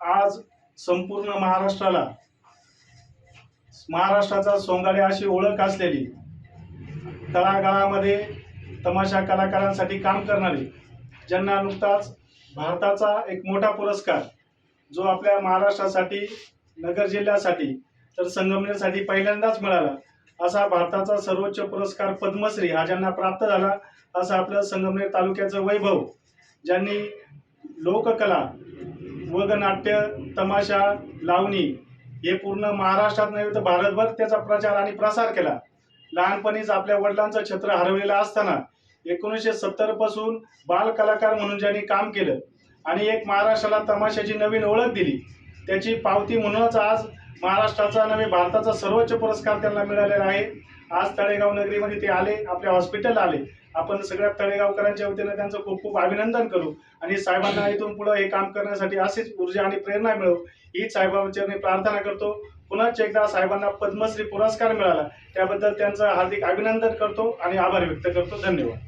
आज संपूर्ण महाराष्ट्राला महाराष्ट्राचा सोंगाडे अशी ओळख असलेली तळागाळामध्ये तमाशा कलाकारांसाठी काम करणारे ज्यांना नुकताच भारताचा एक मोठा पुरस्कार जो आपल्या महाराष्ट्रासाठी नगर जिल्ह्यासाठी तर संगमनेरसाठी पहिल्यांदाच मिळाला. असा भारताचा सर्वोच्च पुरस्कार पद्मश्री हा ज्यांना प्राप्त झाला असं आपलं संगमनेर तालुक्याचं वैभव ज्यांनी लोककला वगनाट्य तमाशा लावणी हे पूर्ण महाराष्ट्रात नव्हे तर भारतभर त्याचा प्रचार आणि प्रसार केला. लहानपणीच आपल्या वडिलांचं छत्र हरवलेलं असताना एकोणीसशे सत्तरपासून बाल कलाकार म्हणून ज्यांनी काम केलं आणि एक महाराष्ट्राला तमाशाची नवीन ओळख दिली त्याची पावती म्हणूनच आज महाराष्ट्राचा नव्हे भारताचा सर्वोच्च पुरस्कार त्यांना मिळालेला आहे. आज तळेगाव नगरीमध्ये ते आले आपल्या हॉस्पिटलला आले. आपण सगळ्या तळेगावकरांच्या वतीनं त्यांचं खूप खूप अभिनंदन करू आणि साहेबांना इथून पुढे हे काम करण्यासाठी अशीच ऊर्जा आणि प्रेरणा मिळो हीच साहेबांच्या मी प्रार्थना करतो. पुन्हा एकदा साहेबांना पद्मश्री पुरस्कार मिळाला. त्याबद्दल त्यांचं हार्दिक अभिनंदन करतो आणि आभार व्यक्त करतो. धन्यवाद.